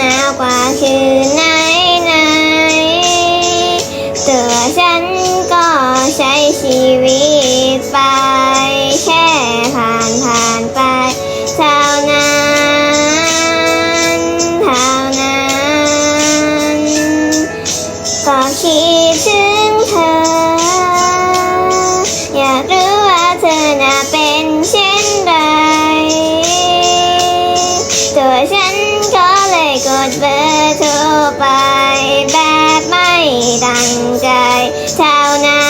น้ํา เท่านั้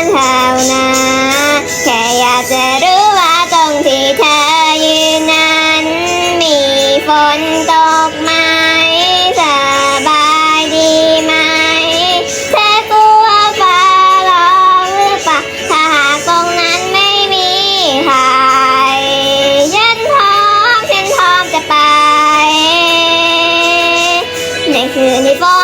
นเท่านั้นแค่อยากจะรู้ว่าตรงที่เธอยืนนั้น มีฝนตกไหมสบายดีไหมเธอกลัวฟ้าร้องหรือเปล่าถ้าหากตรงนั้นไม่มีใครฉันพร้อมฉันพร้อมจะไปในคืนที่ฝน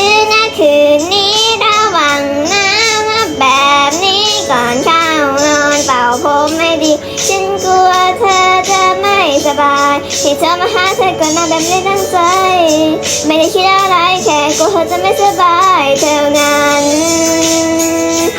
าศชื้นนะคืนนี้ระวังน้ำแบบนี้ก่อนเข้านอนเป่าผมไม่ดี ฉันกลัวเธอจะไม่สบายที่เธอมาหาเธอก่อนนอนแบบไม่ตั้งใจ ไม่ได้คิดอะไรแค่กลัวเธอจะไม่สบายเท่านั้น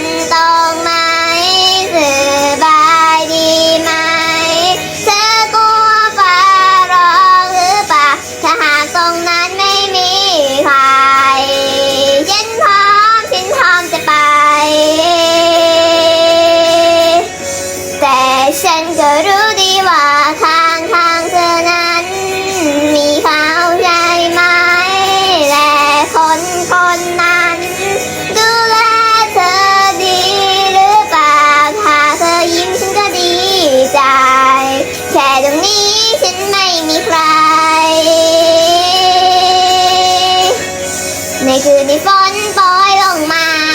one. คืนนี้ฝนโปรยลงมา